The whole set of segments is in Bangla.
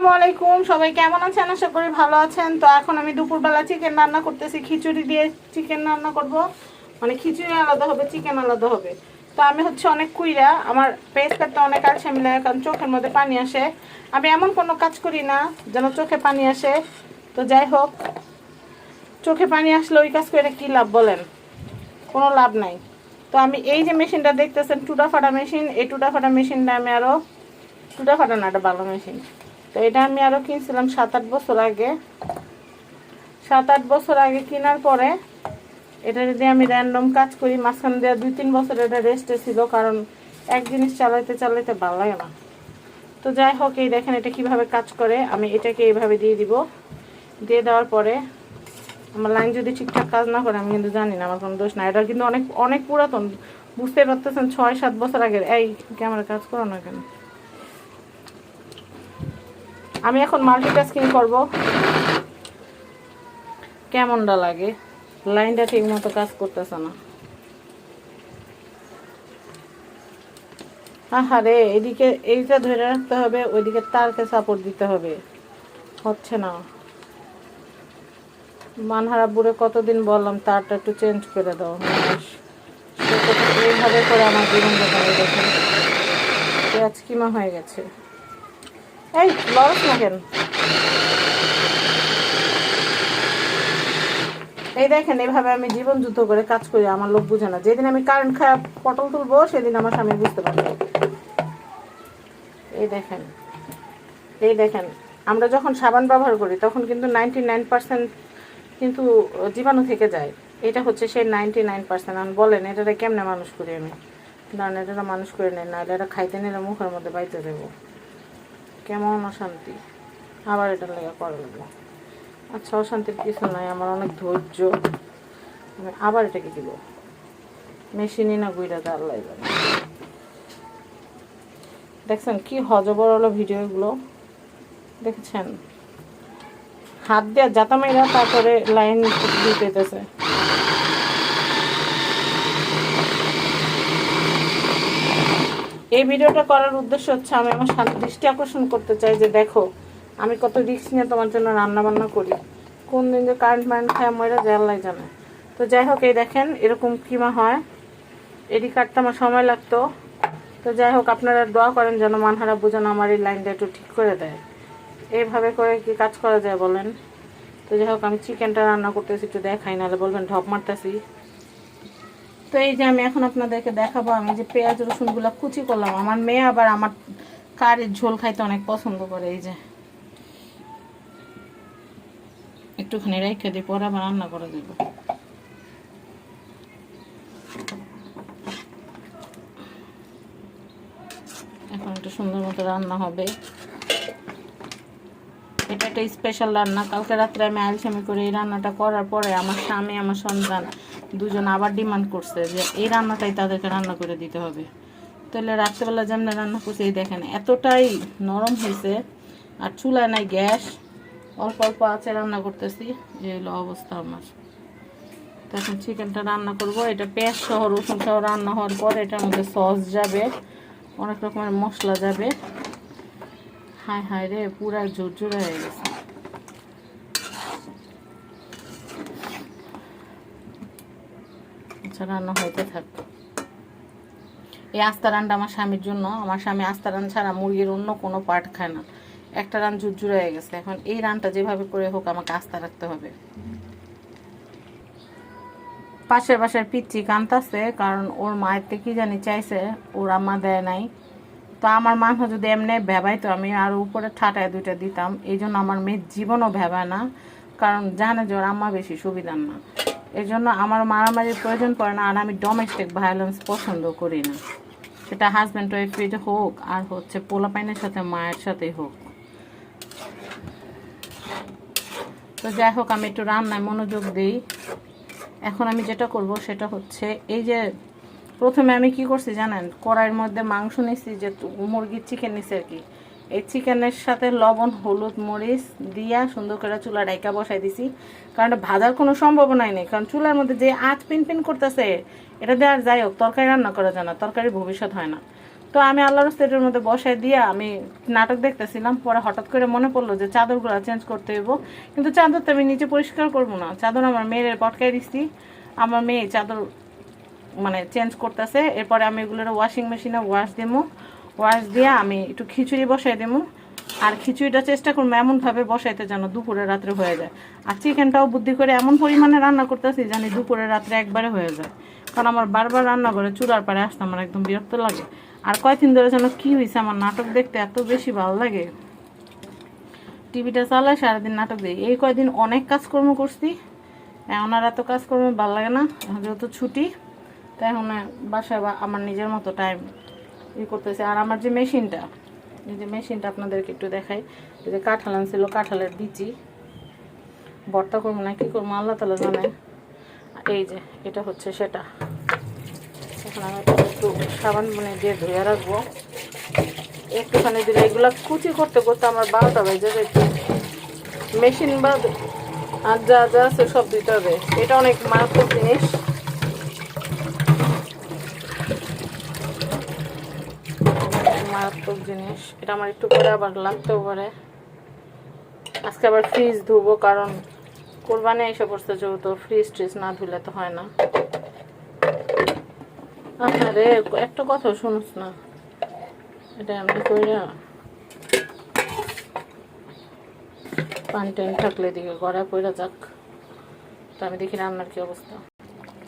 আসসালামু আলাইকুম সবাই কেমন আছেন? আশা করি ভালো আছেন। তো এখন আমি দুপুরবেলা চিকেন রান্না করতেছি। খিচুড়ি দিয়ে চিকেন রান্না করব। মানে খিচুড়ি আলাদা হবে চিকেন আলাদা হবে। তো আমি হচ্ছে অনেক কুইরা, আমার পেট কাটতে অনেক আছে মিলে কারণ চোখের মধ্যে পানি আসে। আমি এমন কোনো কাজ করি না যেন চোখে পানি আসে। তো যাই হোক, চোখে পানি আসলে ওই কাজ করে কী লাভ বলেন? কোনো লাভ নাই। তো আমি এই যে মেশিনটা দেখতেছেন টুটা ফাটা মেশিন, এই টুটা ফাটা মেশিনটা আমি আরও টুটা ফাটা না একটা ভালো মেশিন। তো এটা আমি আরও কিনছিলাম সাত আট বছর আগে। সাত আট বছর আগে কেনার পরে এটা যদি আমি র্যান্ডম কাজ করি, মাঝখান দিয়ে দুই তিন বছর এটা রেস্টে ছিল, কারণ এক জিনিস চালাইতে চালাইতে ভালো লাগে না। তো যাই হোক, এই দেখেন এটা কীভাবে কাজ করে, আমি এটাকে এইভাবে দিয়ে দিব। দিয়ে দেওয়ার পরে আমার লাইন যদি ঠিকঠাক কাজ না করে, আমি কিন্তু জানি না, আমার কোনো দোষ না এটা কিন্তু অনেক অনেক পুরাতন বুঝতে পারতেছেন ছয় সাত বছর আগের। এই ক্যামেরা কাজ করো না কেন? আমি এখন মাল্টিটাস্কিং করব। কেমনটা লাগে? লাইনটা ঠিক মতো কাজ করতেছে না। আহারে, এদিকে এইটা ধরে রাখতে হবে, ওইদিকে তারকে সাপোর্ট দিতে হবে। হচ্ছে না। মানহারা বুড়ে কতদিন বললাম, তারটা একটু চেঞ্জ করে দাও। এইভাবে করে আমার জীবন দেখেন পেঁয়াজ কিমা হয়ে গেছে। এই লস না কেন? এই দেখেন এইভাবে আমি জীবন যুদ্ধ করে কাজ করি, আমার লোক বুঝে না। যেদিন আমি কারেন্ট খারাপ পটল তুলবো, সেদিন আমার স্বামী বুঝতে পারবে। এই দেখেন এই দেখেন, আমরা যখন সাবান ব্যবহার করি, তখন কিন্তু নাইনটি নাইন পার্সেন্ট কিন্তু জীবাণু থেকে যায়। এটা হচ্ছে সেই নাইনটি নাইন পার্সেন্ট আমি বলেন এটা কেমনে মানুষ করি আমি? না এটা মানুষ করে নেন না এটা খাইতে নিলে মুখের মধ্যে বাইতে দেবো কেমন অশান্তি? আবার এটা লেগে করা লাগবে আচ্ছা অশান্তির কিছু নাই, আমার অনেক ধৈর্য। আমি আবার এটাকে দিব। মেশিনই না গুইরা দাঁড় লাগবে দেখছেন কি হজবর হলো ভিডিওগুলো? দেখেছেন? হাত দেওয়া জাতা মাইরা তারপরে লাইন দিতেছে। এই ভিডিওটা করার উদ্দেশ্য হচ্ছে আমি আমার স্বামীর দৃষ্টি আকর্ষণ করতে চাই যে দেখো, আমি কত রিস্ক নিয়ে তোমার জন্য রান্না বান্না করি। কোন দিন যে কারেন্ট মারেন্ট খায়, ময়রা জানলাই জানে। তো যাই হোক, এই দেখেন এরকম কিমা হয়। এডি কাটতে আমার সময় লাগতো। তো যাই হোক, আপনারা দোয়া করেন যেন মানহারা বুঝানো আমার এই লাইনটা একটু ঠিক করে দেয়। এইভাবে করে কি কাজ করা যায় বলেন? তো যাই হোক, আমি চিকেনটা রান্না করতেছি, একটু দেখাই, নাহলে বলবেন ঢপ মারতেছি। তো এই যে আমি এখন আপনাদেরকে দেখাবো, আমি যে পেঁয়াজ, রসুনগুলো কুচি করলাম, আমার মেয়ে আবার আমার কারের ঝোল খাইতে অনেক পছন্দ করে, এই যে। একটুখানি রেখে দিই, পরে আবার রান্না করে দেব। এখন একটু সুন্দর মতো রান্না হবে। এটা একটা স্পেশাল রান্না, কালকে রাত্রে আমি আলসামি করে এই রান্নাটা করার পরে আমার স্বামী, আমার সন্তান দুজন আবার ডিমান্ড করছে যে এই রান্নাটাই তাদেরকে রান্না করে দিতে হবে। তাহলে রাত্রেবেলা যেমন রান্না করছে, এই দেখেন, এতটাই নরম হয়েছে, আর চুলায় নাই গ্যাস, অল্প অল্প আছে রান্না করতেছি, এই হলো অবস্থা আমার। তখন চিকেনটা রান্না করব, এটা পেঁয়াজ সহ, রসুন সহ রান্না হওয়ার পর এটার মধ্যে সস যাবে, অনেক রকমের মশলা যাবে। হায় হায় রে, পুরা ঝুরঝুরে হয়ে গেছে। আচ্ছা রান্না হইতে থাকবে। এই আস্তা রানটা আমার স্বামীর জন্য, আমার স্বামী আস্তা রান ছাড়া মুরগির অন্য কোনো পার্ট খায় না। একটা রান হয়ে গেছে। এখন এই রানটা যেভাবে করে হোক আমাকে আস্তা রাখতে হবে। পাশের বাসার পিচ্ছি কান্তাছে কারণ ওর মায়ের থেকে কি জানি চাইছে, ওর আম্মা দেয় নাই। তো আমার মাংস যদি এমনি ভেবাই তো আমি আর উপরে ঠাটায় দুইটা দিতাম। এই আমার মেয়ের জীবনও ভেবায় না, কারণ জানে যে ওর আম্মা বেশি সুবিধার না। এই জন্য আমার মারামারির প্রয়োজন পড়ে না, আর আমি ডোমেস্টিক ভায়োলেন্স পছন্দ করি না। সেটা হাজব্যান্ড ওয়াইফ হোক, আর হচ্ছে পোলাপাইনের সাথে, মায়ের সাথেই হোক। তো যাই হোক, আমি একটু রান্নায় মনোযোগ দিই। এখন আমি যেটা করব, সেটা হচ্ছে এই যে প্রথমে আমি কি করছি জানেন? কড়াইয়ের মধ্যে মাংস নিছি, যে মুরগির চিকেন নিছি আর কি। এই চিকেনের সাথে লবণ, হলুদ, মরিচ দিয়া সুন্দর করে চুলা ডাইকা বসাই দিছি। কারণ ভাজার কোনো সম্ভাবনাই নেই। কারণ চুলার মধ্যে যে আঁচ পিন পিন করতেছে, এটা দিয়ে আর যাই হোক, তরকারি রান্না করা যায় না, তরকারি ভবিষ্যৎ হয় না। তো আমি আল্লাহর স্টেটের মধ্যে বসাই দিয়ে আমি নাটক দেখতেছিলাম, পরে হঠাৎ করে মনে পড়ল যে চাদরগুলো চেঞ্জ করতে হইব। কিন্তু চাদর তো আমি নিচে পরিষ্কার করব না। চাদর আমার মেয়ের পটকায় দিচ্ছি আমার মেয়ে চাদর মানে চেঞ্জ করতেছে। এরপরে আমি এগুলোর ওয়াশিং মেশিনে ওয়াশ দেবো। ওয়াশ দিয়ে আমি একটু খিচুড়ি বসাই দেবো আর খিচুড়িটা চেষ্টা করব এমনভাবে বসাইতে যেন দুপুরে রাত্রে হয়ে যায়। আর চিকেনটাও বুদ্ধি করে এমন পরিমাণে রান্না করতেছি জানি দুপুরে রাত্রে একবারে হয়ে যায়। কারণ আমার বারবার রান্না করে চুলার পাড়ে আসতে আমার একদম বিরক্ত লাগে। আর কয়দিন ধরে যেন কী হয়েছে আমার নাটক দেখতে এত বেশি ভালো লাগে। টিভিটা চালায় সারাদিন নাটক দিই এই কয়দিন অনেক কাজকর্ম করছি। এখন আর এত কাজকর্ম ভালো লাগে না। যেহেতু ছুটি, তাই এখন বাসায় আমার নিজের মতো টাইম ই করতেছে। আর আমার যে মেশিনটা, এই যে মেশিনটা আপনাদেরকে একটু দেখাই। এই যে কাঁঠাল আনছিল, কাঁঠালের বিচি। বর্তা করব না, কি করব? আল্লাহ তালা জানে। এই যে, এটা হচ্ছে সেটা। এখন আমি একটু সাবান মানে দিয়ে ধুয়ে রাখব। একটুখানি দিলে এগুলো কুচি করতে করতে আমার বারোটা বেজে যেত মেশিন বা আর যা যা আছে সব দিতে হবে। এটা অনেক মারাত্মক জিনিস। মারাত্মক জিনিস। এটা আমার একটু পরে আবার লাগতেও পারে। আজকে আবার ফ্রিজ ধুবো কারণ কোরবানি এসে পড়ছে যেহেতু ফ্রিজ ট্রিজ না ধুলে তো হয় না। আরে একটা কথা শুনুস না। এটা এমনি করে পানি টানি থাকলে দিকে গড়ায় পড়ে যাক। তো আমি দেখি রান্নার কি অবস্থা।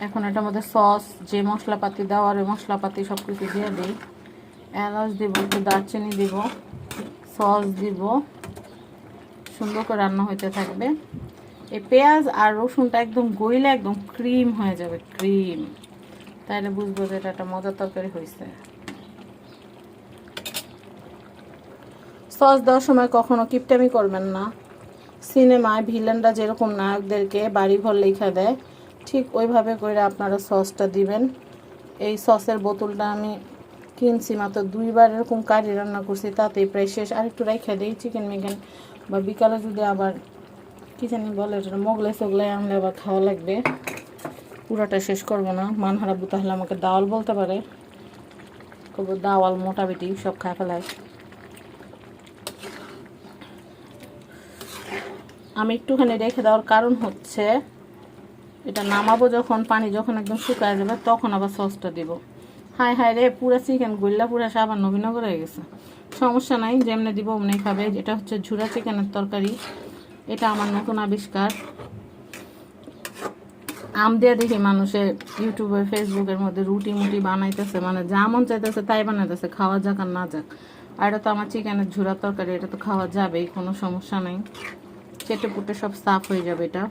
এখন এটার মধ্যে সস যে মশলাপাতি, দেওয়ার ওই মশলাপাতি সব কিছু দিয়ে দিই। এলাচ দিব, একটু দারচিনি দিব, সস দিব। সুন্দর করে রান্না হইতে থাকবে। এই পেঁয়াজ আর রসুনটা একদম গইলে একদম ক্রিম হয়ে যাবে, ক্রিম। তাহলে বুঝব যে এটা একটা মজার তরকারি হয়েছে সস দেওয়ার সময় কখনো কিপটামি করবেন না। সিনেমায় ভিলেনরা যেরকম নায়কদেরকে বাড়ি বাড়িঘর লেখা দেয়, ঠিক ওইভাবে করে আপনারা সসটা দিবেন। এই সসের বোতলটা আমি কিনছি, মাত্র দুইবার এরকম কারি রান্না করছি, তাতেই প্রায় শেষ। আর একটু রেখে দিই চিকেন মিকেন বা বিকালে যদি আবার, কি জানি বলে এটা মোগলাই সোগলাই আনলে আবার খাওয়া লাগবে। পুরাটা শেষ করব না। মানহারাবু তাহলে আমাকে দাওয়াল বলতে পারে। কবো দাওয়াল, মোটা বেটি, সব খায় ফেলায়। আমি একটুখানি রেখে দেওয়ার কারণ হচ্ছে, এটা নামাবো যখন, পানি যখন একদম শুকায় যাবে, তখন আবার সসটা দিব। হাই হাই রে, পুরা চিকেন গুল্লা পুরা সাবান নবীনগর হয়ে গেছে। সমস্যা নাই, যেমনি দিব অমনি খাবে। এটা হচ্ছে ঝুরা চিকেনের তরকারি। এটা আমার নতুন আবিষ্কার। আম দিয়ে দেখি মানুষে ইউটিউবে, ফেসবুকের মধ্যে রুটি মুটি বানাইতেছে মানে যা মন চাইতেছে তাই বানাইতেছে, খাওয়া যাক আর না যাক। আর এটা তো আমার চিকেনের ঝুরা তরকারি, এটা তো খাওয়া যাবেই, কোনো সমস্যা নেই। চেটে পুটে সব সাফ হয়ে যাবে এটা।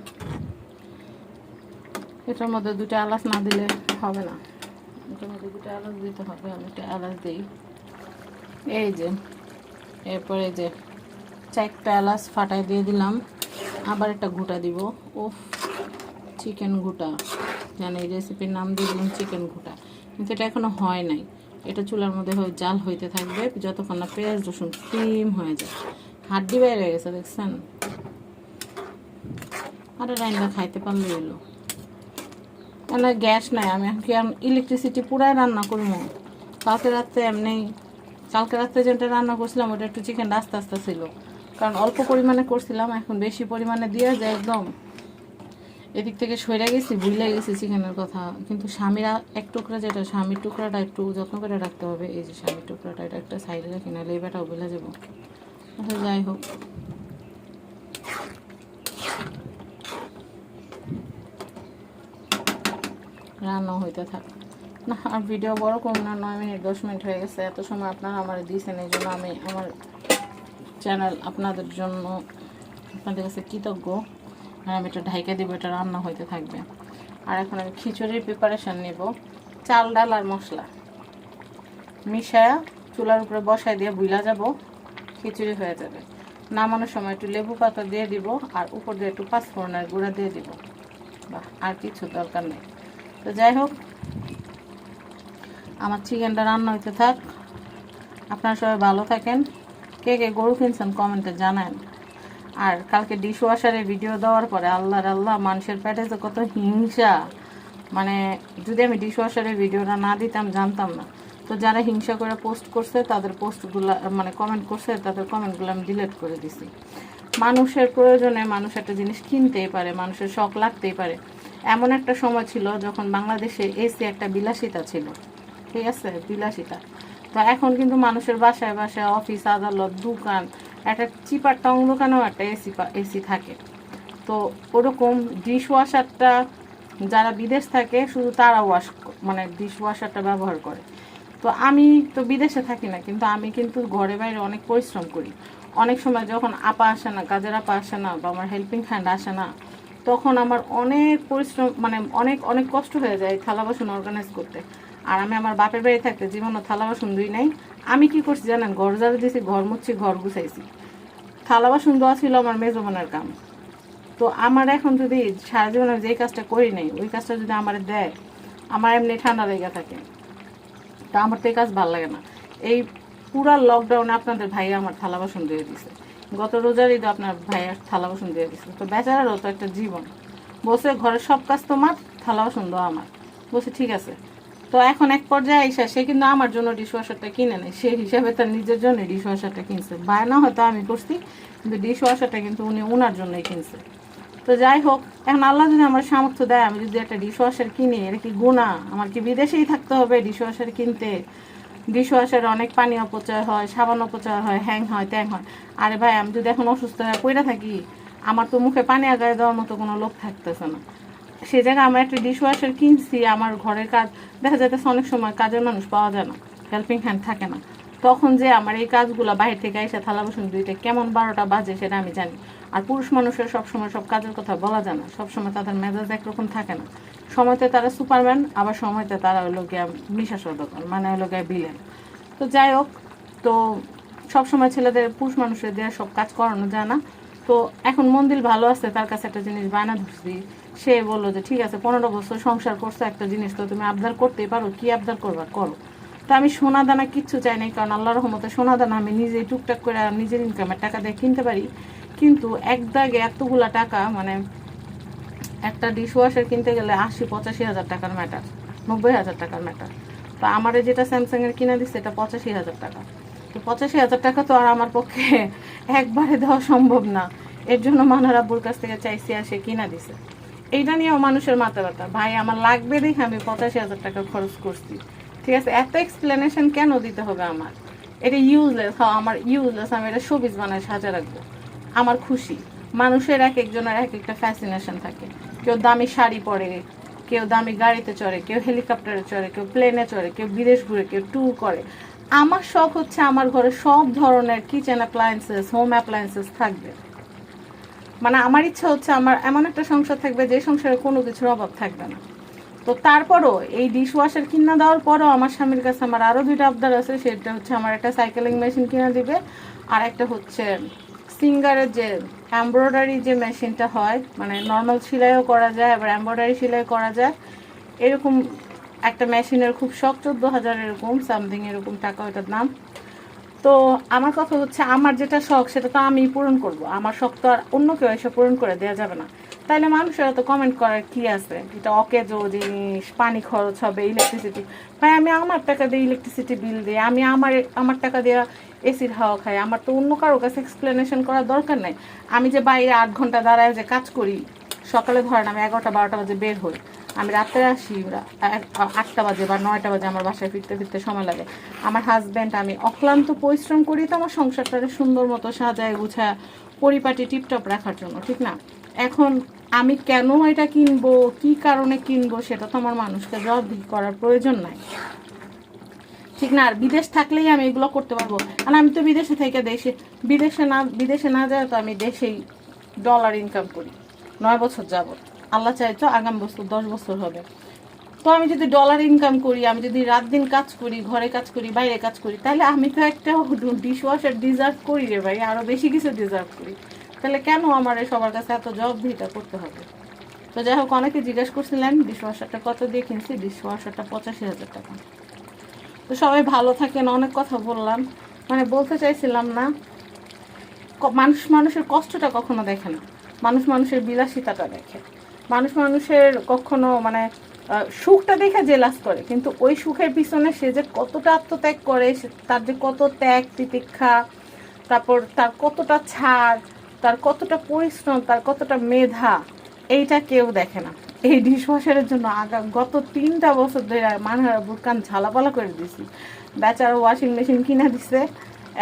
এটার মধ্যে দুটো আলাস না দিলে হবে না। মধ্যে দুটো এলাচ দিতে হবে, আমি একটা এলাচ দিই। এই যে, এরপরে যে, চারটা এলাচ ফাটাই দিয়ে দিলাম, আবার একটা গুটা দিব। ওফ চিকেন গুটা। জানি এই রেসিপির নাম দিয়ে দিলাম চিকেন গুটা, কিন্তু এটা এখনও হয় নাই। এটা চুলার মধ্যে হয়ে জাল হইতে থাকবে, যতক্ষণ না পেঁয়াজ, রসুন ক্রিম হয়ে যায়। হাড্ডি বাইরে গেছে, দেখছেন? আরে রান্না খাইতে পারলে এলো কেন গ্যাস নাই, আমি কি ইলেকট্রিসিটি পুরাই রান্না করব? কালকে রাত্রে এমনি, কালকে রাত্রে যেটা রান্না করছিলাম, ওটা একটু চিকেন আস্তে আস্তে ছিল। কারণ অল্প পরিমাণে করছিলাম, এখন বেশি পরিমাণে দিয়ে যায় একদম। এদিক থেকে সরে গেছি ভুলে গেছি চিকেনের কথা। কিন্তু স্বামীরা এক টুকরা যেটা, স্বামীর টুকরাটা একটু যত্ন করে রাখতে হবে। এই যে স্বামীর টুকরাটা, এটা একটা সাইডে রাখি না লেবাটাও ভুলে যাব। আচ্ছা যাই হোক। রান্না হইতে থাক। না, আর ভিডিও বড় করুন না, নয় মিনিট, দশ মিনিট হয়ে গেছে। এত সময় আপনারা আমার দিয়েছেন, এই জন্য আমি আমার চ্যানেল আপনাদের জন্য আপনাদের কাছে কৃতজ্ঞ। আর আমি এটা ঢাইকে দেবো, এটা রান্না হইতে থাকবে। আর এখন আমি খিচুড়ির প্রিপারেশান নেব। চাল, ডাল আর মশলা। মিশায়া চুলার উপরে বসায় দিয়ে বুইলা যাব, খিচুড়ি হয়ে যাবে। নামানোর সময় একটু লেবু পাতা দিয়ে দিব, আর উপর দিয়ে একটু পাঁচফোড়নের গুঁড়া দিয়ে দিব। বাহ, আর কিছু দরকার নেই। তো যাই হোক, আমার চিকেনটা রান্না হইতে থাক। আপনারা সবাই ভালো থাকেন। কে কে গরু কিনছেন কমেন্টে জানান। আর কালকে ডিশ ওয়াশারে ভিডিও দেওয়ার পরে আল্লাহর আল্লাহ, মানুষের পেটে তো কত হিংসা। মানে যদি আমি ডিশ ওয়াশারের ভিডিওটা না দিতাম, জানতাম না। তো যারা হিংসা করে পোস্ট করছে, তাদের পোস্টগুলো মানে কমেন্ট করছে, তাদের কমেন্টগুলো আমি ডিলিট করে দিছি। মানুষের প্রয়োজনে মানুষ একটা জিনিস কিনতেই পারে, মানুষের শখ লাগতেই পারে। এমন একটা সময় ছিল যখন বাংলাদেশে এসি একটা বিলাসিতা ছিল। ঠিক আছে? বিলাসিতা। তো এখন কিন্তু মানুষের বাসায় বাসায় অফিস আদালত, দোকান, একটা চিপার টং দোকানেও একটা এসি এসি থাকে। তো ওরকম ডিশ ওয়াশারটা যারা বিদেশ থাকে, শুধু তারা ওয়াশ মানে ডিশ ওয়াশারটা ব্যবহার করে। তো আমি তো বিদেশে থাকি না, কিন্তু আমি কিন্তু ঘরে বাইরে অনেক পরিশ্রম করি। অনেক সময় যখন আপা আসে না, কাজের আপা আসে না বা আমার হেল্পিং হ্যান্ড আসে না তখন আমার অনেক পরিশ্রম মানে অনেক অনেক কষ্ট হয়ে যায় থালা বাসন অর্গানাইজ করতে। আর আমি আমার বাপের বাড়ি থাকতে জীবনও থালা বাসন দুই নাই। আমি কি করছি জানেন, ঘর ঝাড়ু দিয়েছি ঘর মুছছি, ঘর গুছাইছি। থালা বাসন দেওয়া ছিল আমার মেজবানের কাম। তো আমার এখন যদি সারা জীবনে যেই কাজটা করি নাই, ওই কাজটা যদি আমার দেয়, আমার এমনি ঠান্ডা লেগে থাকে। তা আমার তো এই কাজ ভালো লাগে না। এই পুরা লকডাউনে আপনাদের ভাই আমার থালা বাসন দিয়ে দিছে। গত রোজার ঈদে আপনার ভাইয়ের থালা বাসন দিয়ে দিছে। তো বেচারারও তো একটা জীবন। বসে ঘরের সব কাজ তোমার, থালা বাসন দেওয়া আমার। বসে ঠিক আছে। তো এখন এক পর্যায়ে এসে সে কিন্তু আমার জন্য ডিশওয়াশারটা কিনে নেয়। সেই হিসাবে তার নিজের জন্য ডিশওয়াশারটা কিনছে। বায়না হয়তো আমি করছি, কিন্তু ডিশওয়াশারটা কিন্তু উনি ওনার জন্যই কিনছে। তো যাই হোক, এখন আল্লাহ যদি আমার সামর্থ্য দেয়, আমি যদি একটা ডিশওয়াশার কিনি এটা কি গুণা আমার কি বিদেশেই থাকতে হবে ডিশওয়াশার কিনতে? ডিশওয়াশারে অনেক পানি অপচয় হয়, সাবান অপচয় হয়, হ্যাং হয়, ত্যাং হয়। আরে ভাই, আমি যদি এখন অসুস্থ হয়ে পড়ে থাকি, আমার তো মুখে পানি আগায় দেওয়ার মতো কোনো লোক থাকতেছে না। সে জায়গায় আমরা একটা ডিশওয়াশার কিনছি, আমার ঘরের কাজ, দেখা যাইতেছে অনেক সময় কাজের মানুষ পাওয়া যায় না হেল্পিং হ্যান্ড থাকে না। তখন যে আমার এই কাজগুলো বাইরে থেকে এসে থালা বাসন দুইটা কেমন বারোটা বাজে সেটা আমি জানি। আর পুরুষ মানুষের সবসময় সব কাজের কথা বলা যায় না। সবসময় তাদের মেজাজ একরকম থাকে না। সময়তে তারা সুপারম্যান, আবার সময়তে তারা হলো গিয়া মিশা সদকার মানে হলো গিয়া বিলেন তো যাই হোক, তো সবসময় ছেলেদের, পুরুষ মানুষের দিয়ে সব কাজ করানো যায় না। তো এখন মন্দির ভালো আছে, তার কাছে একটা জিনিস বায়না ধরছি। সে বলল যে, ঠিক আছে, পনেরো বছর সংসার করছ, একটা জিনিস তো তুমি আবদার করতেই পারো। কি আবদার করবার করো। তো আমি সোনা দানা কিচ্ছু চাই নাই, কারণ আল্লাহ রহমতে সোনা দানা আমি নিজেই টুকটাক করে নিজের ইনকামের টাকা দিয়ে কিনতে পারি। কিন্তু এক দাগে এতগুলা টাকা মানে একটা ডিশ ওয়াশার কিনতে গেলে আশি পঁচাশি হাজার টাকার ম্যাটার নব্বই হাজার টাকার ম্যাটার তো আমার যেটা স্যামসাং এর কিনে দিচ্ছে এটা পঁচাশি হাজার টাকা। তো পঁচাশি হাজার টাকা তো আর আমার পক্ষে একবারে দেওয়া সম্ভব না। এর জন্য মানার আব্বুর কাছ থেকে চাইছি আর সে কিনা দিছে। এইটা নিয়েও মানুষের মাথা ব্যথা। ভাই, আমার লাগবে দেখে আমি পঁচাশি হাজার টাকা খরচ করছি। ঠিক আছে, এত এক্সপ্লেনেশন কেন দিতে হবে আমার? এটা ইউজলেস হ্যাঁ আমার ইউজলেস আমি এটা সবিজ বানায় সাজা রাখব। আমার খুশি। মানুষের এক একজনের এক একটা ফ্যাসিনেশন থাকে। কেউ দামি শাড়ি পরে, কেউ দামি গাড়িতে চড়ে, কেউ হেলিকপ্টারে চড়ে, কেউ প্লেনে চড়ে, কেউ বিদেশ ঘুরে, কেউ ট্যুর করে। আমার শখ হচ্ছে আমার ঘরে সব ধরনের কিচেন অ্যাপ্লায়েন্সেস হোম অ্যাপ্লায়েন্সেস থাকবে। মানে আমার ইচ্ছা হচ্ছে আমার এমন একটা সংসার থাকবে যে সংসারে কোনো কিছুর অভাব থাকবে না। তো তারপরও এই ডিশ ওয়াশার কিনা দেওয়ার পরও আমার স্বামীর কাছে আমার আরও দুইটা আবদার আছে, সেটা হচ্ছে আমার একটা সাইকেলিং মেশিন কিনে দিবে, আর একটা হচ্ছে সিঙ্গারের যে এমব্রয়ডারি যে মেশিনটা হয় মানে নর্মাল সেলাইও করা যায়, আবার এমব্রয়ডারি সেলাই করা যায়, এরকম একটা মেশিনের খুব শখ চোদ্দ হাজার এরকম সামথিং এরকম টাকা ওইটার দাম। তো আমার কথা হচ্ছে, আমার যেটা শখ, সেটা তো আমি পূরণ করব, আমার শখ তো আর অন্য কেউ এসে পূরণ করে দেওয়া যাবে না। তাইলে মানুষেরা তো কমেন্ট করার কি আছে? এটা অকেজো জিনিস, পানি খরচ হবে ইলেকট্রিসিটি ভাই, আমি আমার টাকা দিয়ে ইলেকট্রিসিটি বিল দিই, আমি আমার আমার টাকা দিয়ে এসির হাওয়া খাই, আমার তো অন্য কারও কাছে এক্সপ্লেনেশন করার দরকার নাই। আমি যে বাইরে আট ঘণ্টা দাঁড়ায় যে কাজ করি, সকালে ধরেন আমি এগারোটা, বারোটা বাজে বের হই, আমি রাত্রে আসি আটটা বাজে বা নয়টা বাজে আমার বাসায় ফিরতে ফিরতে সময় লাগে। আমার হাজব্যান্ড আমি অক্লান্ত পরিশ্রম করি তো আমার সংসারটারে সুন্দর মতো সাজায়, গুছায়, পরিপাটি টিপটপ রাখার জন্য, ঠিক না? এখন আমি কেন এটা কিনবো? কি কারণে কিনবো? সেটা তো আমার মানুষকে জবাবদিহি করার প্রয়োজন নাই। ঠিক না? আর বিদেশ থাকলেই আমি এগুলো করতে পারব। আর আমি তো বিদেশে থেকে দেশে, বিদেশে না বিদেশে না যায় তো আমি দেশেই ডলার ইনকাম করি। নয় বছর যাব আল্লাহ চাই তো আগাম বছর, দশ বছর হবে। তো আমি যদি ডলার ইনকাম করি, আমি যদি রাত দিন কাজ করি, ঘরে কাজ করি, বাইরে কাজ করি, তাহলে আমি তো একটা ডিশ ওয়াশার ডিজার্ভ করি রে ভাই। আরও বেশি কিছু ডিজার্ভ করি। তাহলে কেন আমার এই সবার কাছে এত জবাবদিহিতা করতে হবে? তো যাই হোক, অনেকে জিজ্ঞেস করছিলেন ডিশ ওয়াশারটা কত দিয়ে কিনছি? ডিশ ওয়াশারটা পঁচাশি হাজার টাকা। তো সবাই ভালো থাকেন, অনেক কথা বললাম। মানে বলতে চাইছিলাম না মানুষ মানুষের কষ্টটা কখনো দেখে না। মানুষ মানুষের বিলাসিতাটা দেখে। মানুষ মানুষের কখনো মানে সুখটা দেখে জেলাস করে, কিন্তু ওই সুখের পিছনে সে যে কতটা আত্মত্যাগ করে তার যে কত ত্যাগ তিতিক্ষা তারপর তার কতটা ছাড় তার কতটা পরিশ্রম, তার কতটা মেধা, এইটা কেউ দেখে না। এই ডিশওয়াশারের জন্য আগা, গত তিনটা বছর ধরে মানহারা বুকান ঝালাপালা করে দিছি। বেচারা ওয়াশিং মেশিন কিনে দিছে,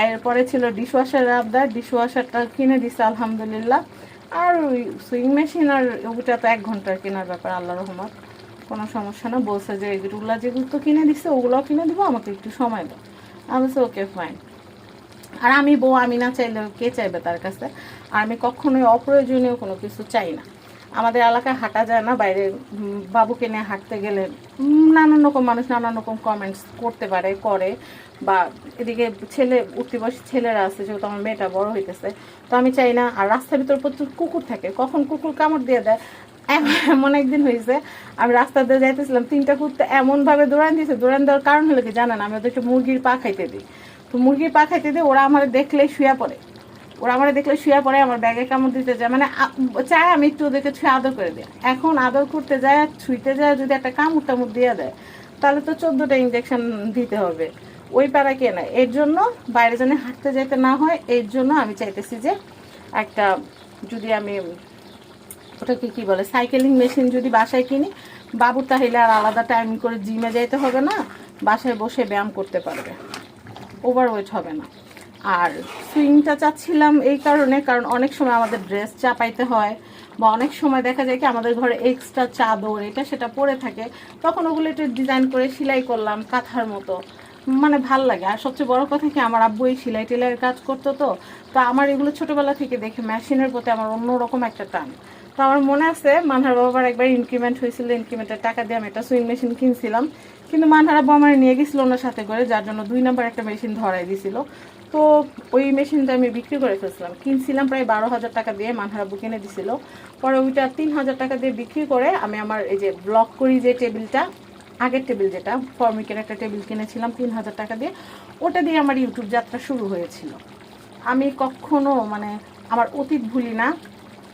এরপরে ছিল ডিশওয়াশার আবদার, ডিশওয়াশারটা কিনে দিছে, আলহামদুলিল্লাহ। আর ওই সুইং মেশিন আর ওটা তো এক ঘণ্টার কেনার ব্যাপার, আল্লাহ রহমত। কোনো সমস্যা না, বলছে যে এগুলো যেগুলো তো কিনে দিচ্ছে ওগুলোও কিনে দিব, আমাকে একটু সময় দাও। আমি বলছি ওকে ফাইন আর আমি বউ, আমি না চাইলে কে চাইবে তার কাছে? আর আমি কখনোই অপ্রয়োজনীয় কোনো কিছু চাই না। আমাদের এলাকায় হাঁটা যায় না, বাইরে বাবুকে নিয়ে হাঁটতে গেলে নানান রকম মানুষ নানান রকম কমেন্টস করতে পারে, করে। বা এদিকে ছেলে উঠতি বয়সী ছেলেরা আছে, যেহেতু আমার মেয়েটা বড় হইতেছে, তো আমি চাই না। আর রাস্তার ভিতর প্রচুর কুকুর থাকে। কখন কুকুর কামড় দিয়ে দেয়? এমন- একদিন হয়েছে আমি রাস্তা দিয়ে যাইতেছিলাম, তিনটা কুত্তে এমনভাবে দৌড়ান দিয়েছে দৌড়ান দেওয়ার কারণ হলো কি জানেন? আমি ওদের একটু মুরগির পা খাইতে দিই। তো মুরগির পা খাইতে দিই ওরা আমার দেখলে শুয়ে পড়ে। ওরা আমার দেখলে শুয়ে পড়ে, আমার ব্যাগে কামড় দিতে যায়। মানে চায় আমি একটু ওদেরকে ছুঁয়ে আদর করে দিই। এখন আদর করতে যায় আর ছুঁইতে যায়, যদি একটা কামড় টামড় দিয়ে দেয়, তাহলে তো চোদ্দোটা ইঞ্জেকশন দিতে হবে। ওই প্যারা কে না এর জন্য বাইরে যেন হাঁটতে যেতে না হয়, এর জন্য আমি চাইতেছি যে একটা যদি আমি, ওটাকে কি বলে সাইকেলিং মেশিন যদি বাসায় কিনি বাবুর তাহলে আর আলাদা টাইম করে জিমে যাইতে হবে না, বাসায় বসে ব্যায়াম করতে পারবে। ওভারওয়েট হবে না। আর সুইংটা চাচ্ছিলাম এই কারণে, কারণ অনেক সময় আমাদের ড্রেস চাপাইতে হয় বা অনেক সময় দেখা যায় কি আমাদের ঘরে এক্সট্রা চাদর, এটা সেটা পরে থাকে। তখন ওগুলো একটু ডিজাইন করে সেলাই করলাম কাঁথার মতো। মানে ভালো লাগে। আর সবচেয়ে বড় কথা কি, আমার আব্বু এই সেলাই টেলাইয়ের কাজ করতো তো। তো আমার এগুলো ছোটবেলা থেকে দেখে মেশিনের প্রতি আমার অন্যরকম একটা টান। তো আমার মনে আছে, মানহার বাবার একবার ইনক্রিমেন্ট হয়েছিল। ইনক্রিমেন্টের টাকা দিয়ে আমি একটা সুইং মেশিন কিনছিলাম। কিন্তু মানহার আমার নিয়ে গেছিল ওনার সাথে করে, যার জন্য দুই নম্বর একটা মেশিন ধরাই দিছিল। তো ওই মেশিনটা আমি বিক্রি করে ফেলছিলাম। কিনছিলাম প্রায় বারো হাজার টাকা দিয়ে মানহার আব্বু কিনে দিছিল। পরে ওইটা তিন হাজার টাকা দিয়ে বিক্রি করে আমি আমার এই যে ব্লক করি যে টেবিলটা আগের টেবিল যেটা ফর্মিকের একটা টেবিল কিনেছিলাম তিন হাজার টাকা দিয়ে, ওটা দিয়ে আমার ইউটিউব যাত্রা শুরু হয়েছিল। আমি কখনো মানে আমার অতীত ভুলি না,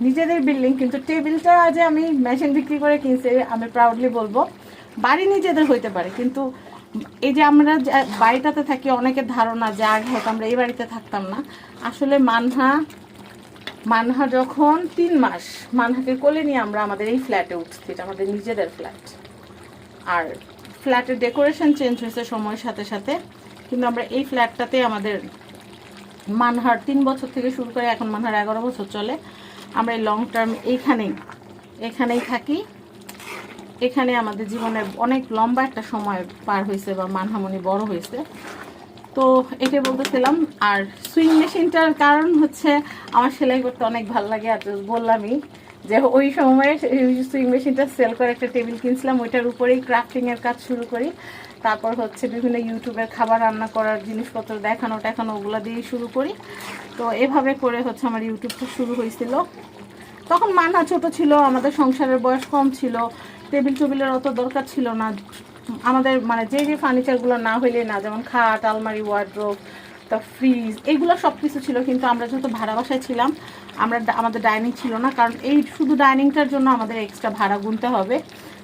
নিজেদের বিল্ডিং কিন্তু টেবিলটা যে আমি মেশিন বিক্রি করে কিনছি, আমি প্রাউডলি বলব বাড়ি নিজেদের হইতে পারে, কিন্তু এই যে আমরা বাড়িটাতে থাকি, অনেকের ধারণা যে আগে হয়তো আমরা এই বাড়িতে থাকতাম না। আসলে মানহা মানহা যখন তিন মাস, মানহাকে কোলে নিয়ে আমরা আমাদের এই ফ্ল্যাটে উঠছি, এটা আমাদের নিজেদের ফ্ল্যাট। আর ফ্ল্যাটের ডেকোরেশন চেঞ্জ হয়েছে সময়ের সাথে সাথে, কিন্তু আমরা এই ফ্ল্যাটটাতে আমাদের মানহার তিন বছর থেকে শুরু করে, এখন মানহার এগারো বছর চলে, আমরা এই লং টার্ম এইখানেই এখানেই থাকি। এখানে আমাদের জীবনে অনেক লম্বা একটা সময় পার হয়েছে বা মানহামনি বড় হয়েছে। তো এটাই বলতেছিলাম, আর সুইং মেশিনটার কারণ হচ্ছে আমার সেলাই করতে অনেক ভালো লাগে, আর বললামই যে ওই সময়ে সুইং মেশিনটা সেল করে একটা টেবিল কিনছিলাম, ওইটার উপরেই ক্রাফটিং এর কাজ শুরু করি। তারপর হচ্ছে বিভিন্ন ইউটিউবের খাবার রান্না করার জিনিসপত্র দেখানো টেখানো ওগুলো দিয়েই শুরু করি। তো এভাবে করে হচ্ছে আমার ইউটিউবটা শুরু হয়েছিল। তখন মানা ছোট ছিল, আমাদের সংসারের বয়স কম ছিল টেবিল টেবিলের অত দরকার ছিল না। আমাদের মানে যে যে ফার্নিচারগুলো না হইলে না, যেমন খাট, আলমারি ওয়ার্ড্রোব তা ফ্রিজ এইগুলো সব কিছু ছিল, কিন্তু আমরা যেহেতু ভাড়া বাসায় ছিলাম, আমরা আমাদের ডাইনিং ছিল না, কারণ এই শুধু ডাইনিংটার জন্য আমাদের এক্সট্রা ভাড়া গুনতে হবে।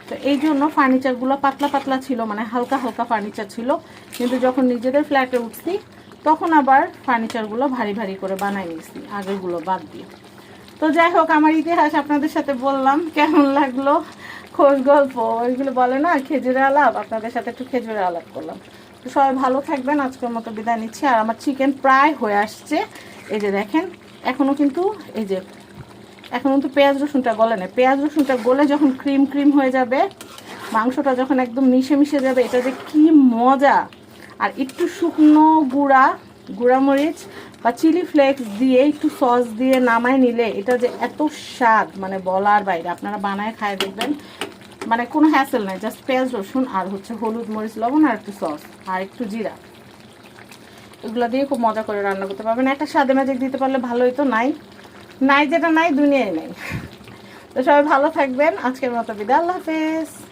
তো এই জন্য ফার্নিচারগুলো পাতলা পাতলা ছিল মানে হালকা হালকা ফার্নিচার ছিল। কিন্তু যখন নিজেদের ফ্ল্যাটে উঠছি, তখন আবার ফার্নিচারগুলো ভারী ভারী করে বানাই নিয়েছি, আগেরগুলো বাদ দিয়ে। তো যাই হোক, আমার ইতিহাস আপনাদের সাথে বললাম, কেমন লাগল? খোঁজ গল্প, ওইগুলো বলে না খেজুরে আলাপ। আপনাদের সাথে একটু খেজুরে আলাপ করলাম। তো সবাই ভালো থাকবেন, আজকের মতো বিদায় নিচ্ছি। আর আমার চিকেন প্রায় হয়ে আসছে। এই যে দেখেন, এখনও কিন্তু, এই যে এখন কিন্তু পেঁয়াজ রসুনটা গলে নেই পেঁয়াজ রসুনটা গলে যখন ক্রিম ক্রিম হয়ে যাবে, মাংসটা যখন একদম মিশে মিশে যাবে, এটা যে কি মজা! আর একটু শুকনো গুঁড়া গুঁড়া মরিচ বা চিলি ফ্লেক্স দিয়ে একটু সস দিয়ে নামায় নিলে, এটা যে এত স্বাদ মানে বলার বাইরে। আপনারা বানায় খায় দেখবেন। মানে কোনো হ্যাসেল নাই জাস্ট পেঁয়াজ, রসুন আর হচ্ছে হলুদ, মরিচ, লবণ আর একটু সস আর একটু জিরা। এগুলো দিয়ে খুব মজা করে রান্না করতে পারবেন। একটা স্বাদে ম্যাজিক দিতে পারলে ভালোই তো নাই। নাই যেটা নাই, দুনিয়ায় নাই। তো সবাই ভালো থাকবেন। আজকের মতো বিদায়, আল্লাহ হাফেজ।